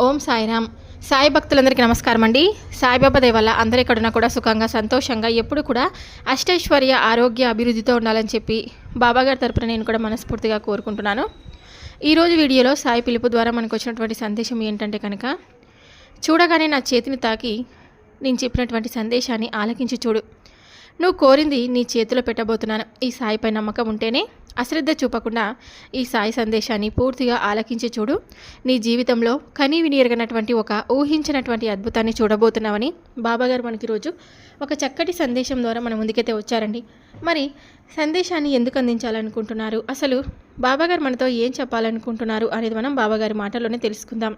ఓం సాయిరామ్. సాయి భక్తులందరికీ నమస్కారం అండి సాయిబాబా దేవాల వల్ల ఎక్కడున్నా కూడా సుఖంగా సంతోషంగా ఎప్పుడు కూడా అష్టైశ్వర్య ఆరోగ్య అభివృద్ధితో ఉండాలని చెప్పి బాబాగారి తరపున నేను కూడా మనస్ఫూర్తిగా కోరుకుంటున్నాను. ఈరోజు వీడియోలో సాయి పిలుపు ద్వారా మనకు వచ్చినటువంటి సందేశం ఏంటంటే కనుక చూడగానే నా చేతిని తాకి నేను చెప్పినటువంటి సందేశాన్ని ఆలకించి చూడు. నువ్వు కోరింది నీ చేతిలో పెట్టబోతున్నాను. ఈ సాయిపై నమ్మకం ఉంటేనే అశ్రద్ధ చూపకుండా ఈ సాయి సందేశాన్ని పూర్తిగా ఆలకించి చూడు. నీ జీవితంలో కనీ వినియరగనటువంటి ఒక ఊహించినటువంటి అద్భుతాన్ని చూడబోతున్నామని బాబాగారు మనకి రోజు ఒక చక్కటి సందేశం ద్వారా మన ముందుకైతే వచ్చారండి. మరి సందేశాన్ని ఎందుకు అందించాలనుకుంటున్నారు? అసలు బాబాగారు మనతో ఏం చెప్పాలనుకుంటున్నారు అనేది మనం బాబాగారి మాటల్లోనే తెలుసుకుందాం.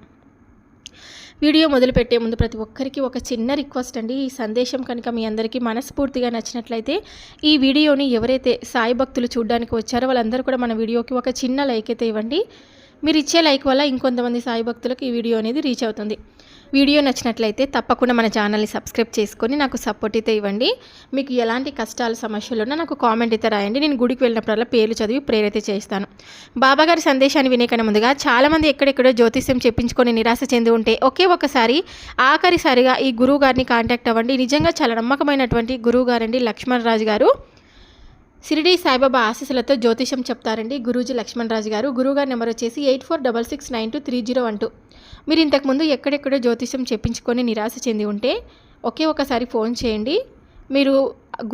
వీడియో మొదలుపెట్టే ముందు ప్రతి ఒక్కరికి ఒక చిన్న రిక్వెస్ట్ అండి. ఈ సందేశం కనుక మీ అందరికీ మనస్ఫూర్తిగా నచ్చినట్లయితే ఈ వీడియోని ఎవరైతే సాయి భక్తులు చూడడానికి వచ్చారో వాళ్ళందరూ కూడా మన వీడియోకి ఒక చిన్న లైక్ అయితే ఇవ్వండి. మీరు ఇచ్చే లైక్ వల్ల ఇంకొంతమంది సాయి భక్తులకు ఈ వీడియో అనేది రీచ్ అవుతుంది. వీడియో నచ్చినట్లయితే తప్పకుండా మన ఛానల్ని సబ్స్క్రైబ్ చేసుకొని నాకు సపోర్ట్ అయితే ఇవ్వండి. మీకు ఎలాంటి కష్టాలు సమస్యలు ఉన్నా నాకు కామెంట్ అయితే రాయండి. నేను గుడికి వెళ్ళినప్పుడల్లా పేర్లు చదివి ప్రేరైతే చేస్తాను. బాబాగారి సందేశాన్ని వినే ముందుగా చాలామంది ఎక్కడెక్కడో జ్యోతిష్యం చెప్పించుకొని నిరాశ చెంది ఉంటే ఒకే ఒకసారి ఆఖరిసారిగా ఈ గురువు గారిని కాంటాక్ట్ అవ్వండి. నిజంగా చాలా నమ్మకమైనటువంటి గురువు గారండి లక్ష్మణ్ రాజు గారు. షిరిడీ సాయిబాబా ఆశీస్సులతో జ్యోతిషం చెప్తారండి గురూజీ లక్ష్మణరాజు గారు. గురువుగారి నెంబర్ వచ్చేసి eight four double six nine two three zero one two. మీరు ఇంతకుముందు ఎక్కడెక్కడో జ్యోతిషం చెప్పించుకొని నిరాశ చెంది ఉంటే ఒకే ఒకసారి ఫోన్ చేయండి. మీరు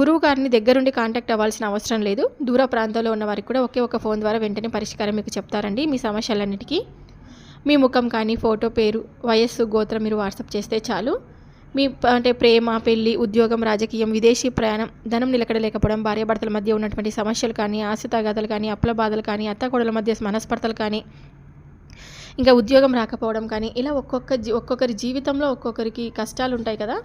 గురువు గారిని దగ్గరుండి కాంటాక్ట్ అవ్వాల్సిన అవసరం లేదు. దూర ప్రాంతంలో ఉన్న వారికి కూడా ఒకే ఒక ఫోన్ ద్వారా వెంటనే పరిష్కారం మీకు చెప్తారండి మీ సమస్యలన్నిటికీ. మీ ముఖం కానీ ఫోటో పేరు వయస్సు గోత్రం మీరు వాట్సాప్ చేస్తే చాలు. మీ అంటే ప్రేమ పెళ్ళి ఉద్యోగం రాజకీయం విదేశీ ప్రయాణం ధనం నిలకడలేకపోవడం భార్యాభర్తల మధ్య ఉన్నటువంటి సమస్యలు కానీ ఆశతాగాథలు కానీ అప్పుల బాధలు కానీ అత్తకోడల మధ్య మనస్పర్ధలు కానీ ఇంకా ఉద్యోగం రాకపోవడం కానీ ఇలా ఒక్కొక్క జీ ఒక్కొక్కరి జీవితంలో ఒక్కొక్కరికి కష్టాలు ఉంటాయి కదా.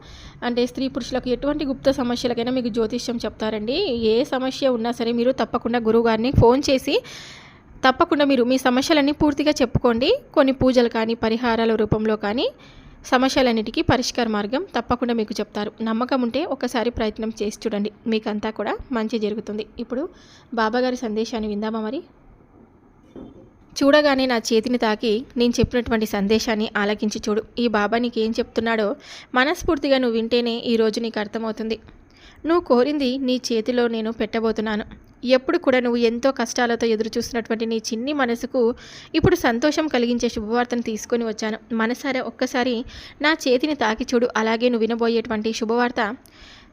అంటే స్త్రీ పురుషులకు ఎటువంటి గుప్త సమస్యలకైనా మీకు జ్యోతిష్యం చెప్తారండి. ఏ సమస్య ఉన్నా సరే మీరు తప్పకుండా గురువుగారిని ఫోన్ చేసి తప్పకుండా మీరు మీ సమస్యలన్నీ పూర్తిగా చెప్పుకోండి. కొన్ని పూజలు కానీ పరిహారాల రూపంలో కానీ సమస్యలన్నిటికీ పరిష్కార మార్గం తప్పకుండా మీకు చెప్తారు. నమ్మకం ఉంటే ఒకసారి ప్రయత్నం చేసి చూడండి. మీకంతా కూడా మంచి జరుగుతుంది. ఇప్పుడు బాబాగారి సందేశాన్ని విందామా మరి? చూడగానే నా చేతిని తాకి నేను చెప్పినటువంటి సందేశాన్ని ఆలకించి చూడు. ఈ బాబా నీకు ఏం చెప్తున్నాడో మనస్ఫూర్తిగా నువ్వు వింటేనే ఈరోజు నీకు అర్థమవుతుంది. నువ్వు కోరింది నీ చేతిలో నేను పెట్టబోతున్నాను. ఎప్పుడు కూడా నువ్వు ఎంతో కష్టాలతో ఎదురు చూస్తున్నటువంటి నీ చిన్ని మనసుకు ఇప్పుడు సంతోషం కలిగించే శుభవార్తను తీసుకొని వచ్చాను. మనసారా ఒక్కసారి నా చేతిని తాకి చూడు అలాగే నువ్వు వినబోయేటువంటి శుభవార్త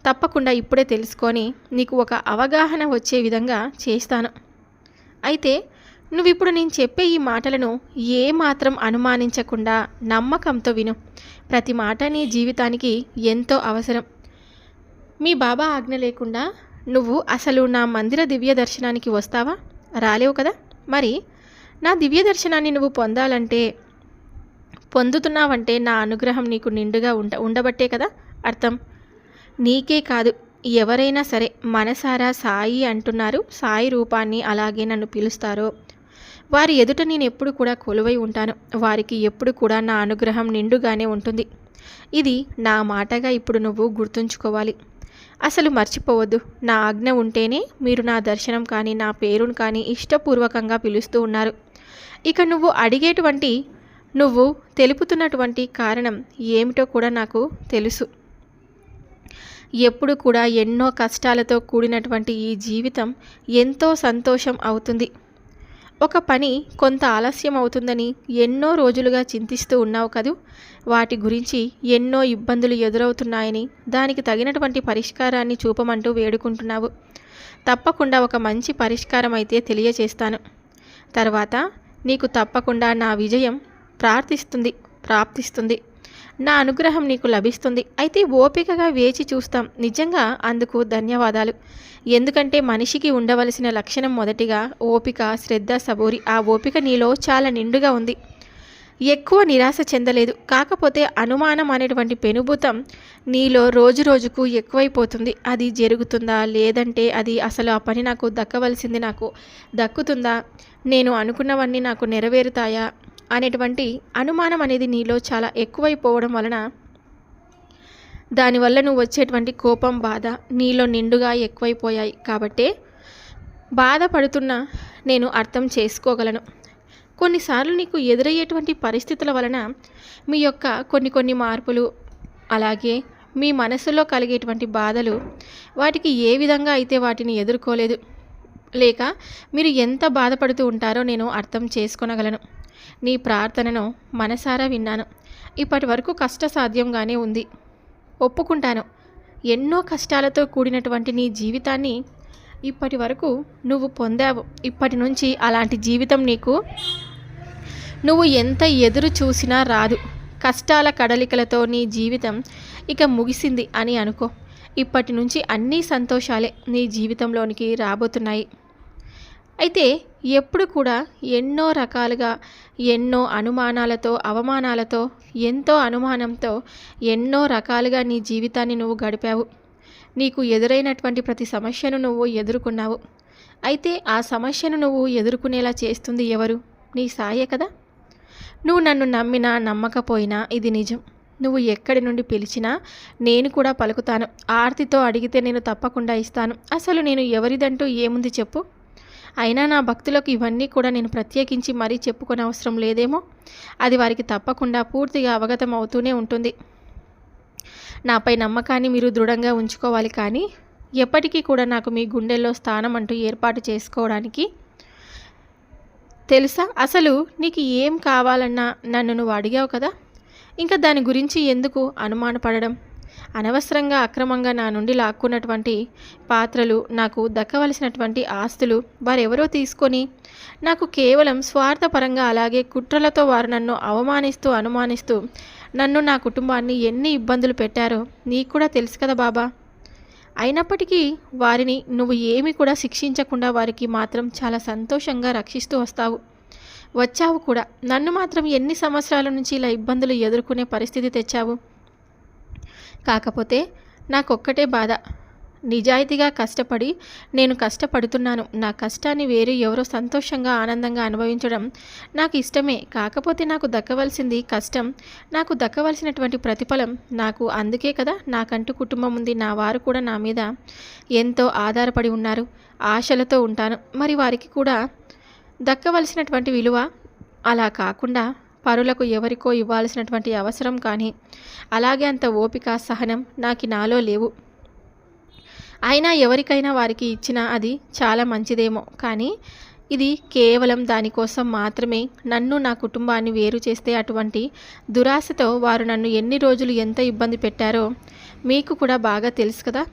తప్పకుండా ఇప్పుడే తెలుసుకొని నీకు ఒక అవగాహన వచ్చే విధంగా చేస్తాను. అయితే నువ్వు ఇప్పుడు నేను చెప్పే ఈ మాటలను ఏ మాత్రం అనుమానించకుండా నమ్మకంతో విను. ప్రతి మాట నీ జీవితానికి ఎంతో అవసరం. మీ బాబా ఆజ్ఞ లేకుండా నువ్వు అసలు నా మందిర దివ్య దర్శనానికి వస్తావా? రాలేవు కదా? మరి నా దివ్య దర్శనాన్ని నువ్వు పొందాలంటే పొందుతున్నావంటే నా అనుగ్రహం నీకు నిండుగా ఉండ ఉండబట్టే కదా? అర్థం? నీకే కాదు ఎవరైనా సరే మనసారా సాయి అంటున్నారు సాయి రూపాన్ని అలాగే నన్ను పిలుస్తారో? వారి ఎదుట నేను ఎప్పుడు కూడా కొలువై ఉంటాను వారికి ఎప్పుడు కూడా నా అనుగ్రహం నిండుగానే ఉంటుంది. ఇది నా మాటగా ఇప్పుడు నువ్వు గుర్తుంచుకోవాలి. అసలు మర్చిపోవద్దు. నా ఆజ్ఞ ఉంటేనే మీరు నా దర్శనం కానీ నా పేరును కానీ ఇష్టపూర్వకంగా పిలుస్తూ ఉన్నారు. ఇక నువ్వు అడిగేటువంటి నువ్వు తెలుపుతున్నటువంటి కారణం ఏమిటో కూడా నాకు తెలుసు. ఎప్పుడు కూడా ఎన్నో కష్టాలతో కూడినటువంటి ఈ జీవితం ఎంతో సంతోషం అవుతుంది. ఒక పని కొంత ఆలస్యం అవుతుందని ఎన్నో రోజులుగా చింతిస్తూ ఉన్నావు కదూ? వాటి గురించి ఎన్నో ఇబ్బందులు ఎదురవుతున్నాయని దానికి తగినటువంటి పరిష్కారాన్ని చూపమంటూ వేడుకుంటున్నావు. తప్పకుండా ఒక మంచి పరిష్కారం అయితే తెలియచేస్తాను. తర్వాత నీకు తప్పకుండా నా విజయం ప్రార్థిస్తుంది ప్రాప్తిస్తుంది. నా అనుగ్రహం నీకు లభిస్తుంది. అయితే ఓపికగా వేచి చూస్తాం. నిజంగా అందుకు ధన్యవాదాలు. ఎందుకంటే మనిషికి ఉండవలసిన లక్షణం మొదటిగా ఓపిక శ్రద్ధ సబూరి. ఆ ఓపిక నీలో చాలా నిండుగా ఉంది. ఎక్కువ నిరాశ చెందలేదు. కాకపోతే అనుమానం అనేటువంటి పెనుభూతం నీలో రోజు రోజుకు ఎక్కువైపోతుంది. అది జరుగుతుందా? లేదంటే అది అసలు ఆ పని నాకు దక్కవలసింది నాకు దక్కుతుందా? నేను అనుకున్నవన్నీ నాకు నెరవేరుతాయా? అనేటువంటి అనుమానం అనేది నీలో చాలా ఎక్కువైపోవడం వలన దానివల్ల నువ్వు వచ్చేటువంటి కోపం బాధ నీలో నిండుగా ఎక్కువైపోయాయి. కాబట్టే బాధపడుతున్నా నేను అర్థం చేసుకోగలను. కొన్నిసార్లు నీకు ఎదురయ్యేటువంటి పరిస్థితుల వలన మీ యొక్క కొన్ని కొన్ని మార్పులు అలాగే మీ మనసులో కలిగేటువంటి బాధలు వాటికి ఏ విధంగా అయితే వాటిని ఎదుర్కోలేదు లేక మీరు ఎంత బాధపడుతూ ఉంటారో నేను అర్థం చేసుకొనగలను. నీ ప్రార్థనను మనసారా విన్నాను. ఇప్పటి వరకు కష్టసాధ్యంగానే ఉంది. ఒప్పుకుంటాను. ఎన్నో కష్టాలతో కూడినటువంటి నీ జీవితాన్ని ఇప్పటి వరకు నువ్వు పొందావు. ఇప్పటి నుంచి అలాంటి జీవితం నీకు నువ్వు ఎంత ఎదురు చూసినా రాదు. కష్టాల కడలికలతో నీ జీవితం ఇక ముగిసింది అని అనుకో. ఇప్పటి నుంచి అన్ని సంతోషాలే నీ జీవితంలోనికి రాబోతున్నాయి. అయితే ఎప్పుడు కూడా ఎన్నో రకాలుగా ఎన్నో అనుమానాలతో అవమానాలతో ఎంతో అనుమానంతో ఎన్నో రకాలుగా నీ జీవితాన్ని నువ్వు గడిపావు. నీకు ఎదురైనటువంటి ప్రతి సమస్యను నువ్వు ఎదుర్కొన్నావు. అయితే ఆ సమస్యను నువ్వు ఎదుర్కొనేలా చేస్తుంది ఎవరు? నీ సాయే కదా? నువ్వు నన్ను నమ్మినా నమ్మకపోయినా ఇది నిజం. నువ్వు ఎక్కడి నుండి పిలిచినా నేను కూడా పలుకుతాను. ఆర్తితో అడిగితే నేను తప్పకుండా ఇస్తాను. అసలు నేను ఎవరిదంటూ ఏముంది చెప్పు? అయినా నా భక్తులకు ఇవన్నీ కూడా నేను ప్రత్యేకించి మరీ చెప్పుకొని అవసరం లేదేమో? అది వారికి తప్పకుండా పూర్తిగా అవగతం అవుతూనే ఉంటుంది. నాపై నమ్మకాన్ని మీరు దృఢంగా ఉంచుకోవాలి కానీ ఎప్పటికీ కూడా నాకు మీ గుండెల్లో స్థానం అంటూ ఏర్పాటు చేసుకోవడానికి తెలుసా? అసలు నీకు ఏం కావాలన్నా నన్ను నువ్వు అడిగావు కదా? ఇంకా దాని గురించి ఎందుకు అనుమానపడడం? అనవసరంగా అక్రమంగా నా నుండి లాక్కున్నటువంటి పాత్రలు నాకు దక్కవలసినటువంటి ఆస్తులు వారెవరో తీసుకొని నాకు కేవలం స్వార్థపరంగా అలాగే కుట్రలతో వారు నన్ను అవమానిస్తూ అనుమానిస్తూ నన్ను నా కుటుంబాన్ని ఎన్ని ఇబ్బందులు పెట్టారో నీకు కూడా తెలుసు కదా బాబా. అయినప్పటికీ వారిని నువ్వు ఏమి కూడా శిక్షించకుండా వారికి మాత్రం చాలా సంతోషంగా రక్షిస్తూ వస్తావు. వచ్చావు కూడా. నన్ను మాత్రం ఎన్ని సంవత్సరాల నుంచి ఇలా ఇబ్బందులు ఎదుర్కొనే పరిస్థితి తెచ్చావు? కాకపోతే నాకొక్కటే బాధ. నిజాయితీగా కష్టపడి నేను కష్టపడుతున్నాను. నా కష్టాన్ని వేరు ఎవరో సంతోషంగా ఆనందంగా అనుభవించడం నాకు ఇష్టమే. కాకపోతే నాకు దక్కవలసింది కష్టం. నాకు దక్కవలసినటువంటి ప్రతిఫలం నాకు అందుకే కదా నాకంటూ కుటుంబం ఉంది. నా వారు కూడా నా మీద ఎంతో ఆధారపడి ఉన్నారు. ఆశలతో ఉంటాను. మరి వారికి కూడా దక్కవలసినటువంటి విలువ అలా కాకుండా పరులకు ఎవరికో ఇవ్వాల్సినటువంటి అవసరం కానీ అలాగే అంత ఓపిక సహనం నాకు నాలో లేవు. అయినా ఎవరికైనా వారికి ఇచ్చినా అది చాలా మంచిదేమో. కానీ ఇది కేవలం దానికోసం మాత్రమే. నన్ను నా కుటుంబాన్ని వేరు చేస్తే అటువంటి దురాశతో వారు నన్ను ఎన్ని రోజులు ఎంత ఇబ్బంది పెట్టారో మీకు కూడా బాగా తెలుసు కదా.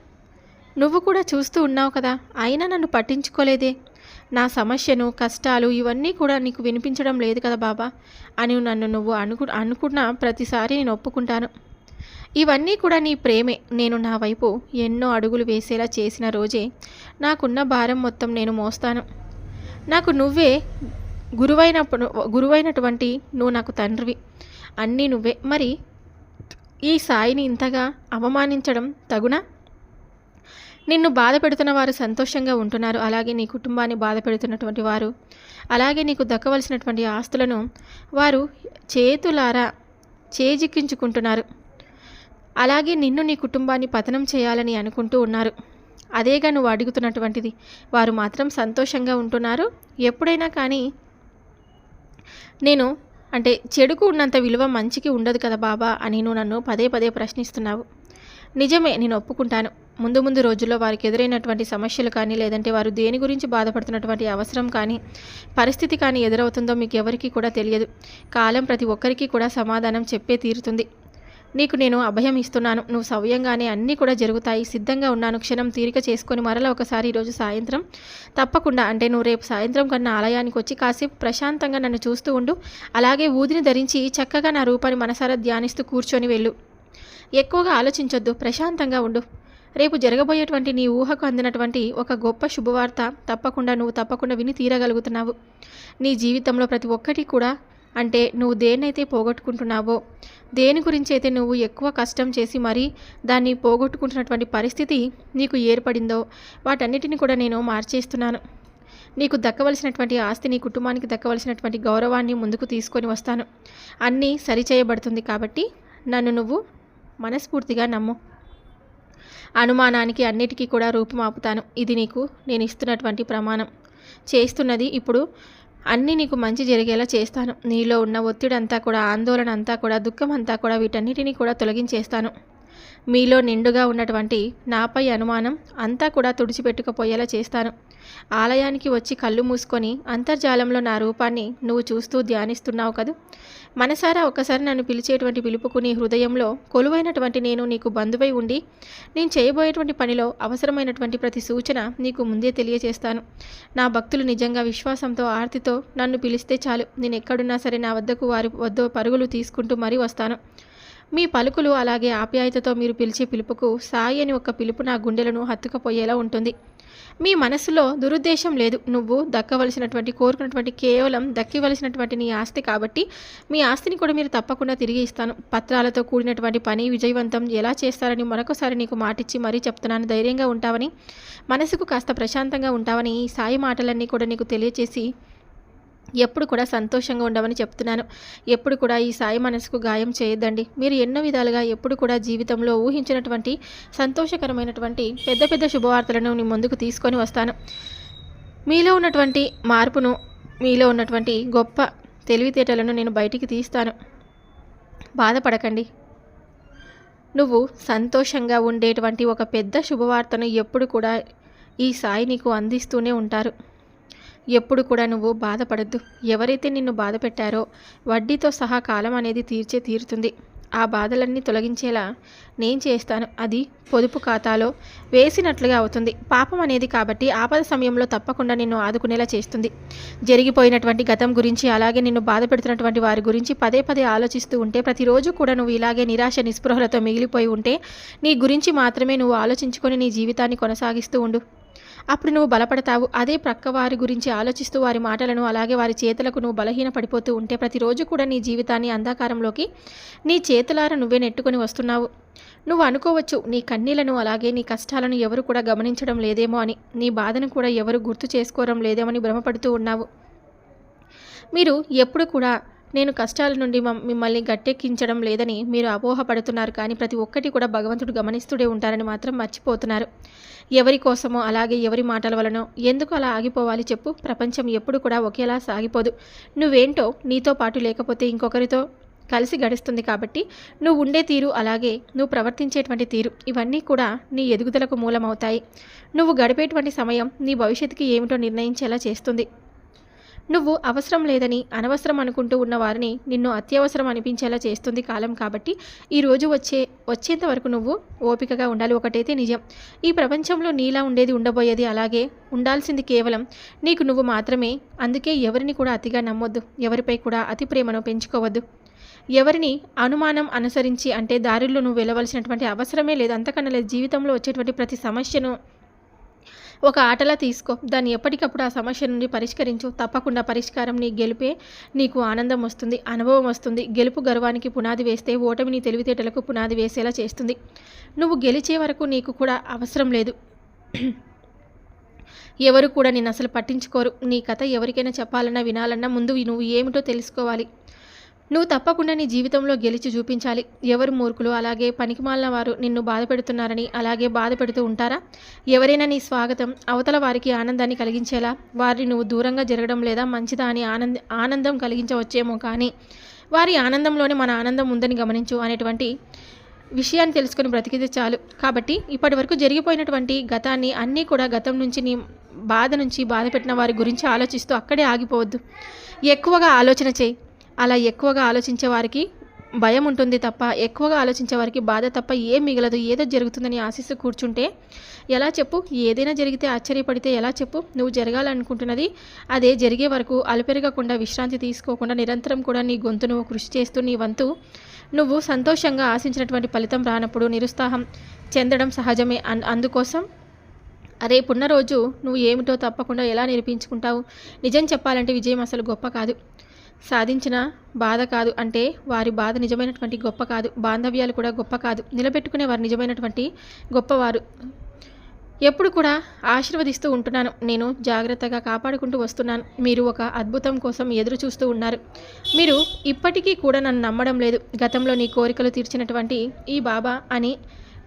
నువ్వు కూడా చూస్తూ ఉన్నావు కదా. అయినా నన్ను పట్టించుకోలేదే. నా సమస్యను కష్టాలు ఇవన్నీ కూడా నీకు వినిపించడం లేదు కదా బాబా? అని నన్ను నువ్వు అనుకు అనుకున్న ప్రతిసారి నేను ఒప్పుకుంటాను. ఇవన్నీ కూడా నీ ప్రేమే. నేను నా వైపు ఎన్నో అడుగులు వేసేలా చేసిన రోజే నాకున్న భారం మొత్తం నేను మోస్తాను. నాకు నువ్వే గురువైనప్పుడు గురువైనటువంటి నువ్వు నాకు తండ్రివి. అన్నీ నువ్వే. మరి ఈ సాయిని ఇంతగా అవమానించడం తగునా? నిన్ను బాధ పెడుతున్న వారు సంతోషంగా ఉంటున్నారు. అలాగే నీ కుటుంబాన్ని బాధ పెడుతున్నటువంటి వారు అలాగే నీకు దక్కవలసినటువంటి ఆస్తులను వారు చేతులారా చేజిక్కించుకుంటున్నారు. అలాగే నిన్ను నీ కుటుంబాన్ని పతనం చేయాలని అనుకుంటూ ఉన్నారు. అదేగా నువ్వు అడుగుతున్నటువంటిది. వారు మాత్రం సంతోషంగా ఉంటున్నారు. ఎప్పుడైనా కానీ నేను అంటే చెడుకు ఉన్నంత విలువ మంచికి ఉండదు కదా బాబా అని నువ్వు నన్ను పదే పదే ప్రశ్నిస్తున్నావు. నిజమే నేను ఒప్పుకుంటాను. ముందు ముందు రోజుల్లో వారికి ఎదురైనటువంటి సమస్యలు కానీ లేదంటే వారు దేని గురించి బాధపడుతున్నటువంటి అవసరం కానీ పరిస్థితి కానీ ఎదురవుతుందో మీకు ఎవరికీ కూడా తెలియదు. కాలం ప్రతి ఒక్కరికి కూడా సమాధానం చెప్పే తీరుతుంది. నీకు నేను అభయం ఇస్తున్నాను. నువ్వు సవ్యంగానే అన్నీ కూడా జరుగుతాయి. సిద్ధంగా ఉన్నాను. క్షణం తీరిక చేసుకొని మరలా ఒకసారి ఈరోజు సాయంత్రం తప్పకుండా అంటే నువ్వు రేపు సాయంత్రం కన్నా ఆలయానికి వచ్చి కాసేపు ప్రశాంతంగా నన్ను చూస్తూ ఉండు. అలాగే ఊదిని ధరించి చక్కగా నా రూపాన్ని మనసారా ధ్యానిస్తూ కూర్చొని వెళ్ళు. ఎక్కువగా ఆలోచించొద్దు. ప్రశాంతంగా ఉండు. రేపు జరగబోయేటువంటి నీ ఊహకు అందినటువంటి ఒక గొప్ప శుభవార్త తప్పకుండా నువ్వు తప్పకుండా విని తీరగలుగుతున్నావు. నీ జీవితంలో ప్రతి ఒక్కటి కూడా అంటే నువ్వు దేన్నైతే పోగొట్టుకుంటున్నావో దేని గురించి అయితే నువ్వు ఎక్కువ కష్టం చేసి మరీ దాన్ని పోగొట్టుకుంటున్నటువంటి పరిస్థితి నీకు ఏర్పడిందో వాటన్నిటిని కూడా నేను మార్చేస్తున్నాను. నీకు దక్కవలసినటువంటి ఆస్తి నీ కుటుంబానికి దక్కవలసినటువంటి గౌరవాన్ని ముందుకు తీసుకొని వస్తాను. అన్నీ సరిచేయబడుతుంది కాబట్టి నన్ను నువ్వు మనస్ఫూర్తిగా నమ్ము. అనుమానానికి అన్నిటికీ కూడా రూపుమాపుతాను. ఇది నీకు నేను ఇస్తున్నటువంటి ప్రమాణం. చేస్తున్నది ఇప్పుడు అన్నీ నీకు మంచి జరిగేలా చేస్తాను. నీలో ఉన్న ఒత్తిడి అంతా కూడా ఆందోళన అంతా కూడా దుఃఖం అంతా కూడా వీటన్నిటినీ కూడా తొలగించేస్తాను. మీలో నిండుగా ఉన్నటువంటి నాపై అనుమానం అంతా కూడా తుడిచిపెట్టుకుపోయేలా చేస్తాను. ఆలయానికి వచ్చి కళ్ళు మూసుకొని అంతర్జాలంలో నా రూపాన్ని నువ్వు చూస్తూ ధ్యానిస్తున్నావు కదూ? మనసారా ఒక్కసారి నన్ను పిలిచేటువంటి పిలుపుకుని హృదయంలో కొలువైనటువంటి నేను నీకు బంధువై ఉండి నేను చేయబోయేటువంటి పనిలో అవసరమైనటువంటి ప్రతి సూచన నీకు ముందే తెలియజేస్తాను నా భక్తులు నిజంగా విశ్వాసంతో ఆర్తితో నన్ను పిలిస్తే చాలు. నేను ఎక్కడున్నా సరే నా వద్దకు వారి వద్ద పరుగులు తీసుకుంటూ మరీ వస్తాను. మీ పలుకులు అలాగే ఆప్యాయతతో మీరు పిలిచే పిలుపుకు సాయి అని ఒక పిలుపు నా గుండెలను హత్తుకపోయేలా ఉంటుంది. మీ మనసులో దురుద్దేశం లేదు. నువ్వు దక్కవలసినటువంటి కోరుకున్నటువంటి కేవలం దక్కివలసినటువంటి నీ ఆస్తి కాబట్టి మీ ఆస్తిని కూడా మీరు తప్పకుండా తిరిగి ఇస్తాను. పత్రాలతో కూడినటువంటి పని విజయవంతం ఎలా చేస్తారని మరొకసారి నీకు మాటిచ్చి మరీ చెప్తున్నాను. ధైర్యంగా ఉంటావని మనసుకు కాస్త ప్రశాంతంగా ఉంటావని ఈ సాయి మాటలన్నీ కూడా నీకు తెలియచేసి ఎప్పుడు కూడా సంతోషంగా ఉండమని చెప్తున్నాను. ఎప్పుడు కూడా ఈ సాయి మనసుకు గాయం చేయొద్దండి. మీరు ఎన్నో విధాలుగా ఎప్పుడు కూడా జీవితంలో ఊహించినటువంటి సంతోషకరమైనటువంటి పెద్ద పెద్ద శుభవార్తలను నీ ముందుకు తీసుకొని వస్తాను. మీలో ఉన్నటువంటి మార్పును మీలో ఉన్నటువంటి గొప్ప తెలివితేటలను నేను బయటికి తీస్తాను. బాధపడకండి. నువ్వు సంతోషంగా ఉండేటువంటి ఒక పెద్ద శుభవార్తను ఎప్పుడు కూడా ఈ సాయి నీకు అందిస్తూనే ఉంటారు. ఎప్పుడు కూడా నువ్వు బాధపడద్దు. ఎవరైతే నిన్ను బాధ పెట్టారో వడ్డీతో సహా కాలం అనేది తీర్చే తీరుతుంది. ఆ బాధలన్నీ తొలగించేలా నేను చేస్తాను. అది పొదుపు ఖాతాలో వేసినట్లుగా అవుతుంది. పాపం అనేది కాబట్టి ఆపద సమయంలో తప్పకుండా నిన్ను ఆదుకునేలా చేస్తుంది. జరిగిపోయినటువంటి గతం గురించి అలాగే నిన్ను బాధ పెడుతున్నటువంటి వారి గురించి పదే పదే ఆలోచిస్తూ ఉంటే ప్రతిరోజు కూడా నువ్వు ఇలాగే నిరాశ నిస్పృహలతో మిగిలిపోయి ఉంటే నీ గురించి మాత్రమే నువ్వు ఆలోచించుకొని నీ జీవితాన్ని కొనసాగిస్తూ ఉండు. అప్పుడు నువ్వు బలపడతావు. అదే ప్రక్క వారి గురించి ఆలోచిస్తూ వారి మాటలను అలాగే వారి చేతులకు నువ్వు బలహీన పడిపోతూ ఉంటే ప్రతిరోజు కూడా నీ జీవితాన్ని అంధకారంలోకి నీ చేతులార నువ్వే నెట్టుకొని వస్తున్నావు. నువ్వు అనుకోవచ్చు నీ కన్నీలను అలాగే నీ కష్టాలను ఎవరు కూడా గమనించడం లేదేమో అని నీ బాధను కూడా ఎవరు గుర్తు చేసుకోవడం లేదేమని భ్రమపడుతూ ఉన్నావు. మీరు ఎప్పుడు కూడా నేను కష్టాల నుండి మిమ్మల్ని గట్టెక్కించడం లేదని మీరు అపోహపడుతున్నారు కానీ ప్రతి ఒక్కటి కూడా భగవంతుడు గమనిస్తూనే ఉంటారని మాత్రం మర్చిపోతున్నారు. ఎవరి కోసమో అలాగే ఎవరి మాటల వలనో ఎందుకు అలా ఆగిపోవాలి చెప్పు. ప్రపంచం ఎప్పుడు కూడా ఒకేలా సాగిపోదు. నువ్వేంటో నీతో పాటు లేకపోతే ఇంకొకరితో కలిసి గడుస్తుంది కాబట్టి నువ్వు ఉండే తీరు అలాగే నువ్వు ప్రవర్తించేటువంటి తీరు. ఇవన్నీ కూడా నీ ఎదుగుదలకు మూలమవుతాయి. నువ్వు గడిపేటువంటి సమయం నీ భవిష్యత్తుకి ఏమిటో నిర్ణయించేలా చేస్తుంది. నువ్వు అవసరం లేదని అనవసరం అనుకుంటూ ఉన్న వారిని నిన్ను అత్యవసరం అనిపించేలా చేస్తుంది కాలం కాబట్టి ఈరోజు వచ్చే వచ్చేంత వరకు నువ్వు ఓపికగా ఉండాలి. ఒకటైతే నిజం. ఈ ప్రపంచంలో నీలా ఉండేది ఉండబోయేది అలాగే ఉండాల్సింది కేవలం నీకు నువ్వు మాత్రమే. అందుకే ఎవరిని కూడా అతిగా నమ్మొద్దు. ఎవరిపై కూడా అతి ప్రేమను పెంచుకోవద్దు. ఎవరిని అనుమానం అనుసరించి అంటే దారిలో నువ్వు వెళ్ళవలసినటువంటి అవసరమే లేదు. అంతకన్నా లేదు. జీవితంలో వచ్చేటువంటి ప్రతి సమస్యను ఒక ఆటలా తీసుకో. దాన్ని ఎప్పటికప్పుడు ఆ సమస్య నుండి పరిష్కరించు. తప్పకుండా పరిష్కారం నీ గెలిపే నీకు ఆనందం వస్తుంది అనుభవం వస్తుంది. గెలుపు గర్వానికి పునాది వేస్తే ఓటమి నీ తెలివితేటలకు పునాది వేసేలా చేస్తుంది. నువ్వు గెలిచే వరకు నీకు కూడా అవసరం లేదు. ఎవరు కూడా నేను అసలు పట్టించుకోరు. నీ కథ ఎవరికైనా చెప్పాలన్నా వినాలన్నా ముందు నువ్వు ఏమిటో తెలుసుకోవాలి. నువ్వు తప్పకుండా నీ జీవితంలో గెలిచి చూపించాలి. ఎవరు మూర్ఖులు? అలాగే పనికిమాలిన వారు నిన్ను బాధ పెడుతున్నారని అలాగే బాధ పెడుతూ ఉంటారా? ఎవరైనా నీ స్వాగతం అవతల వారికి ఆనందాన్ని కలిగించేలా? వారిని నువ్వు దూరంగా జరగడం లేదా మంచిదా అని ఆనంద ఆనందం కలిగించవచ్చేమో కానీ వారి ఆనందంలోనే మన ఆనందం ఉందని గమనించు అనేటువంటి విషయాన్ని తెలుసుకొని బ్రతికితే చాలు. కాబట్టి ఇప్పటి వరకు జరిగిపోయినటువంటి గతాన్ని అన్నీ కూడా గతం నుంచి నీ బాధ నుంచి బాధ పెట్టిన వారి గురించి ఆలోచిస్తూ అక్కడే ఆగిపోవద్దు. ఎక్కువగా ఆలోచన చేయి. అలా ఎక్కువగా ఆలోచించే వారికి భయం ఉంటుంది తప్ప ఎక్కువగా ఆలోచించే వారికి బాధ తప్ప ఏం మిగలదు. ఏదో జరుగుతుందని ఆశిస్తూ కూర్చుంటే ఎలా చెప్పు? ఏదైనా జరిగితే ఆశ్చర్యపడితే ఎలా చెప్పు? నువ్వు జరగాలనుకుంటున్నది అదే జరిగే వరకు అలపెరగకుండా విశ్రాంతి తీసుకోకుండా నిరంతరం కూడా నీ గొంతు నువ్వు కృషి చేస్తూ నీ వంతు నువ్వు సంతోషంగా ఆశించినటువంటి ఫలితం రానప్పుడు నిరుత్సాహం చెందడం సహజమే. అందుకోసం రేపున్న రోజు నువ్వు ఏమిటో తప్పకుండా ఎలా నిరూపించుకుంటావు? నిజం చెప్పాలంటే విజయం అసలు గొప్ప కాదు. సాధించిన బాధ కాదు అంటే వారి బాధ నిజమైనటువంటి గొప్ప కాదు. బాంధవ్యాలు కూడా గొప్ప కాదు. నిలబెట్టుకునే వారు నిజమైనటువంటి గొప్పవారు. ఎప్పుడు కూడా ఆశీర్వదిస్తూ ఉంటున్నాను. నేను జాగ్రత్తగా కాపాడుకుంటూ వస్తున్నాను. మీరు ఒక అద్భుతం కోసం ఎదురు చూస్తూ ఉన్నారు. మీరు ఇప్పటికీ కూడా నన్ను నమ్మడం లేదు. గతంలో నీ కోరికలు తీర్చినటువంటి ఈ బాబా అని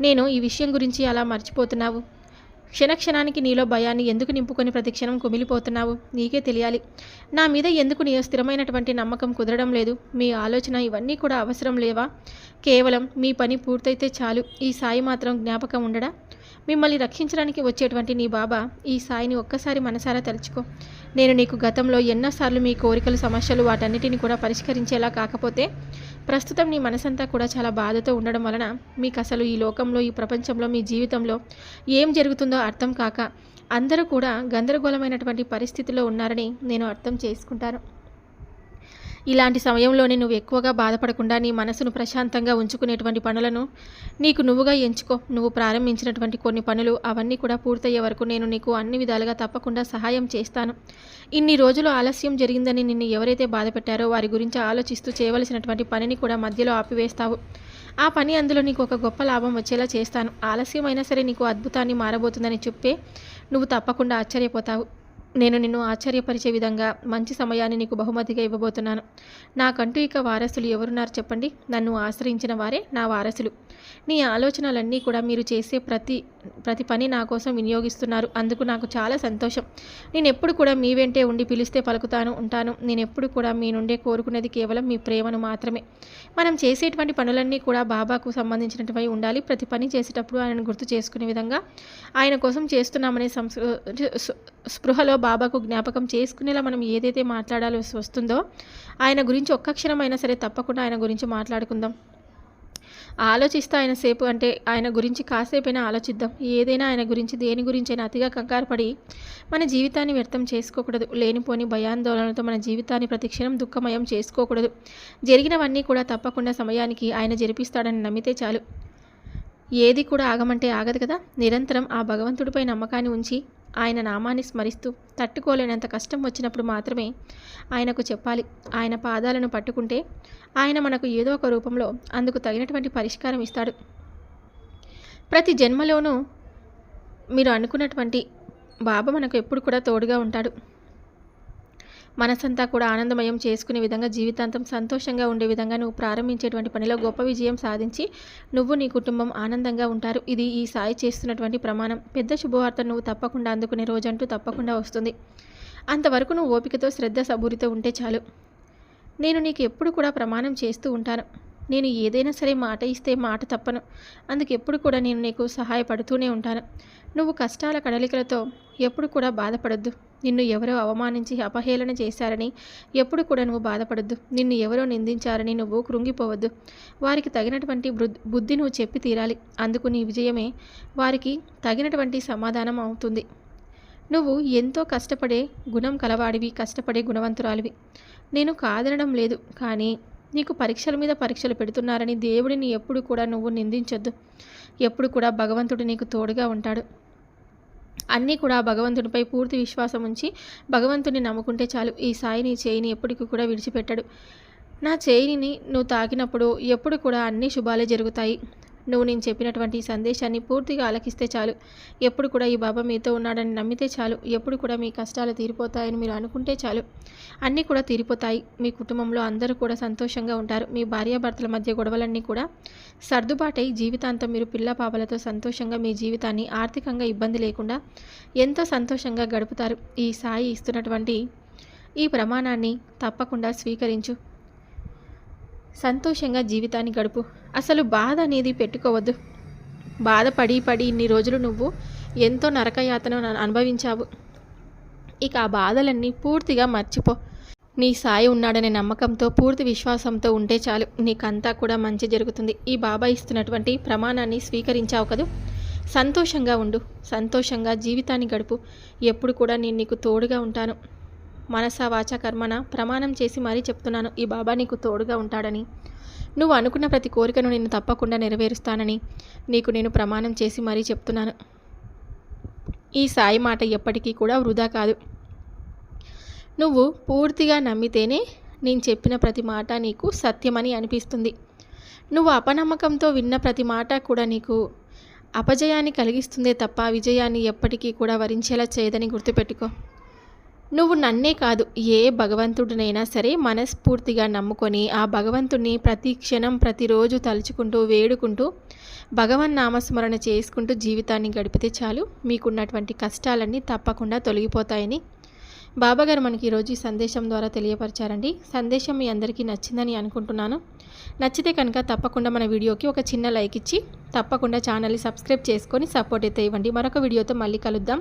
నేను ఈ విషయం గురించి అలా మర్చిపోతున్నావు. క్షణక్షణానికి నీలో భయాన్ని ఎందుకు నింపుకొని ప్రతిక్షణం కుమిలిపోతున్నావు? నీకే తెలియాలి. నా మీద ఎందుకు నీ స్థిరమైనటువంటి నమ్మకం కుదరడం లేదు? మీ ఆలోచన ఇవన్నీ కూడా అవసరం లేవా? కేవలం మీ పని పూర్తయితే చాలు. ఈ సాయి మాత్రం జ్ఞాపకం ఉండడా? మిమ్మల్ని రక్షించడానికి వచ్చేటువంటి నీ బాబా ఈ సాయిని ఒక్కసారి మనసారా తలుచుకో. నేను నీకు గతంలో ఎన్నోసార్లు మీ కోరికలు సమస్యలు వాటన్నిటిని కూడా పరిష్కరించేలా కాకపోతే ప్రస్తుతం నీ మనసంతా కూడా చాలా బాధతో ఉండడం వలన మీకు అసలు ఈ లోకంలో ఈ ప్రపంచంలో మీ జీవితంలో ఏం జరుగుతుందో అర్థం కాక అందరూ కూడా గందరగోళమైనటువంటి పరిస్థితిలో ఉన్నారని నేను అర్థం చేసుకుంటాను. ఇలాంటి సమయంలోనే నువ్వు ఎక్కువగా బాధపడకుండా నీ మనసును ప్రశాంతంగా ఉంచుకునేటువంటి పనులను నీకు నువ్వుగా ఎంచుకో. నువ్వు ప్రారంభించినటువంటి కొన్ని పనులు అవన్నీ కూడా పూర్తయ్యే వరకు నేను నీకు అన్ని విధాలుగా తప్పకుండా సహాయం చేస్తాను. ఇన్ని రోజులు ఆలస్యం జరిగిందని నిన్ను ఎవరైతే బాధ పెట్టారో వారి గురించి ఆలోచిస్తూ చేయవలసినటువంటి పనిని కూడా మధ్యలో ఆపివేస్తావు. ఆ పని అందులో నీకు ఒక గొప్ప లాభం వచ్చేలా చేస్తాను. ఆలస్యమైనా సరే నీకు అద్భుతాన్ని మారబోతుందని చెప్పే నువ్వు తప్పకుండా ఆశ్చర్యపోతావు. నేను నిన్ను ఆశ్చర్యపరిచే విధంగా మంచి సమయాన్ని నీకు బహుమతిగా ఇవ్వబోతున్నాను. నాకంటూ ఇక వారసులు ఎవరున్నారు చెప్పండి. నన్ను ఆశ్రయించిన వారే నా వారసులు. నీ ఆలోచనలన్నీ కూడా మీరు చేసే ప్రతి ప్రతి పని నా కోసం వినియోగిస్తున్నారు. అందుకు నాకు చాలా సంతోషం. నేను ఎప్పుడు కూడా మీ వెంటే ఉండి పిలిస్తే పలుకుతాను ఉంటాను. నేను ఎప్పుడు కూడా మీ నుండే కోరుకునేది కేవలం మీ ప్రేమను మాత్రమే. మనం చేసేటువంటి పనులన్నీ కూడా బాబాకు సంబంధించినటువంటి ఉండాలి. ప్రతి పని చేసేటప్పుడు ఆయనను గుర్తు చేసుకునే విధంగా ఆయన కోసం చేస్తున్నామనే సంస్కృ స్పృహలో బాబాకు జ్ఞాపకం చేసుకునేలా మనం ఏదైతే మాట్లాడాల్సి వస్తుందో ఆయన గురించి ఒక్క క్షణమైనా సరే తప్పకుండా ఆయన గురించి మాట్లాడుకుందాం. ఆలోచిస్తే ఆయన సేపు అంటే ఆయన గురించి కాసేపైనా ఆలోచిద్దాం. ఏదైనా ఆయన గురించి దేని గురించైనా అతిగా కంగారపడి మన జీవితాన్ని వ్యర్థం చేసుకోకూడదు. లేనిపోని భయాందోళనలతో మన జీవితాన్ని ప్రతిక్షణం దుఃఖమయం చేసుకోకూడదు. జరిగినవన్నీ కూడా తప్పకుండా సమయానికి ఆయన జరిపిస్తాడని నమ్మితే చాలు. ఏది కూడా ఆగమంటే ఆగదు కదా? నిరంతరం ఆ భగవంతుడిపై నమ్మకాన్ని ఉంచి ఆయన నామాన్ని స్మరిస్తూ తట్టుకోలేనంత కష్టం వచ్చినప్పుడు మాత్రమే ఆయనకు చెప్పాలి. ఆయన పాదాలను పట్టుకుంటే ఆయన మనకు ఏదో ఒక రూపంలో అందుకు తగినటువంటి పరిష్కారం ఇస్తాడు. ప్రతి జన్మలోనూ మీరు అనుకున్నటువంటి బాబా మనకు ఎప్పుడు కూడా తోడుగా ఉంటాడు. మనసంతా కూడా ఆనందమయం చేసుకునే విధంగా జీవితాంతం సంతోషంగా ఉండే విధంగా నువ్వు ప్రారంభించేటువంటి పనిలో గొప్ప విజయం సాధించి నువ్వు నీ కుటుంబం ఆనందంగా ఉంటారు. ఇది ఈ సాయి చేస్తున్నటువంటి ప్రమాణం. పెద్ద శుభవార్త నువ్వు తప్పకుండా అందుకునే రోజంటూ తప్పకుండా వస్తుంది. అంతవరకు నువ్వు ఓపికతో శ్రద్ధ సబూరితో ఉంటే చాలు. నేను నీకు ఎప్పుడు కూడా ప్రమాణం చేస్తూ ఉంటాను. నేను ఏదైనా సరే మాట ఇస్తే మాట తప్పను. అందుకెప్పుడు కూడా నేను నీకు సహాయపడుతూనే ఉంటాను. నువ్వు కష్టాల కడలికలతో ఎప్పుడు కూడా బాధపడద్దు. నిన్ను ఎవరో అవమానించి అపహేళన చేశారని ఎప్పుడు కూడా నువ్వు బాధపడద్దు. నిన్ను ఎవరో నిందించారని నువ్వు కృంగిపోవద్దు. వారికి తగినటువంటి బుద్ధి నువ్వు చెప్పి తీరాలి. అందుకు నీ విజయమే వారికి తగినటువంటి సమాధానం అవుతుంది. నువ్వు ఎంతో కష్టపడే గుణం కలవాడివి కష్టపడే గుణవంతురాలివి. నేను కాదనడం లేదు కానీ నీకు పరీక్షల మీద పరీక్షలు పెడుతున్నారని దేవుడిని ఎప్పుడు కూడా నువ్వు నిందించొద్దు. ఎప్పుడు కూడా భగవంతుడు నీకు తోడుగా ఉంటాడు. అన్నీ కూడా భగవంతునిపై పూర్తి విశ్వాసం ఉంచి భగవంతుని నమ్ముకుంటే చాలు ఈ సాయిని చేయిని ఎప్పటికీ కూడా విడిచిపెట్టడు. నా చేయిని నువ్వు తాకినప్పుడు ఎప్పుడు కూడా అన్ని శుభాలే జరుగుతాయి. నువ్వు నేను చెప్పినటువంటి ఈ సందేశాన్ని పూర్తిగా ఆలకిస్తే చాలు. ఎప్పుడు కూడా ఈ బాబా మీతో ఉన్నాడని నమ్మితే చాలు. ఎప్పుడు కూడా మీ కష్టాలు తీరిపోతాయని మీరు అనుకుంటే చాలు. అన్నీ కూడా తీరిపోతాయి. మీ కుటుంబంలో అందరూ కూడా సంతోషంగా ఉంటారు. మీ భార్యాభర్తల మధ్య గొడవలన్నీ కూడా సర్దుబాటై జీవితాంతం మీరు పిల్ల పాపలతో సంతోషంగా మీ జీవితాన్ని ఆర్థికంగా ఇబ్బంది లేకుండా ఎంతో సంతోషంగా గడుపుతారు. ఈ సాయి ఇస్తున్నటువంటి ఈ ప్రమాణాన్ని తప్పకుండా స్వీకరించు. సంతోషంగా జీవితాన్ని గడుపు. అసలు బాధ అనేది పెట్టుకోవద్దు. బాధపడి పడి ఇన్ని రోజులు నువ్వు ఎంతో నరకయాతను అనుభవించావు. ఇక ఆ బాధలన్నీ పూర్తిగా మర్చిపో. నీ సాయి ఉన్నాడనే నమ్మకంతో పూర్తి విశ్వాసంతో ఉంటే చాలు. నీకంతా కూడా మంచి జరుగుతుంది. ఈ బాబా ఇస్తున్నటువంటి ప్రమాణాన్ని స్వీకరించావు కదూ? సంతోషంగా ఉండు. సంతోషంగా జీవితాన్ని గడుపు. ఎప్పుడు కూడా నేను నీకు తోడుగా ఉంటాను. మనస వాచ కర్మన? ప్రమాణం చేసి మరీ చెప్తున్నాను. ఈ బాబా నీకు తోడుగా ఉంటాడని. నువ్వు అనుకున్న ప్రతి కోరికను నేను తప్పకుండా నెరవేరుస్తానని. నీకు నేను ప్రమాణం చేసి మరీ చెప్తున్నాను. ఈ సాయి మాట ఎప్పటికీ కూడా వృధా కాదు. నువ్వు పూర్తిగా నమ్మితేనే నేను చెప్పిన ప్రతి మాట నీకు సత్యమని అనిపిస్తుంది. నువ్వు అపనమ్మకంతో విన్న ప్రతి మాట కూడా నీకు అపజయాన్ని కలిగిస్తుందే తప్ప విజయాన్ని ఎప్పటికీ కూడా వరించేలా చేయదని గుర్తుపెట్టుకో. నువ్వు నన్నే కాదు ఏ భగవంతుడినైనా సరే మనస్ఫూర్తిగా నమ్ముకొని ఆ భగవంతుడిని ప్రతి క్షణం ప్రతిరోజు తలుచుకుంటూ వేడుకుంటూ భగవన్ నామస్మరణ చేసుకుంటూ జీవితాన్ని గడిపితే చాలు. మీకున్నటువంటి కష్టాలన్నీ తప్పకుండా తొలగిపోతాయని బాబాగారు మనకి ఈరోజు ఈ సందేశం ద్వారా తెలియపరిచారండి. సందేశం మీ అందరికీ నచ్చిందని అనుకుంటున్నాను. నచ్చితే కనుక తప్పకుండా మన వీడియోకి ఒక చిన్న లైక్ ఇచ్చి తప్పకుండా ఛానల్ని సబ్స్క్రైబ్ చేసుకొని సపోర్ట్ అయితే ఇవ్వండి. మరొక వీడియోతో మళ్ళీ కలుద్దాం.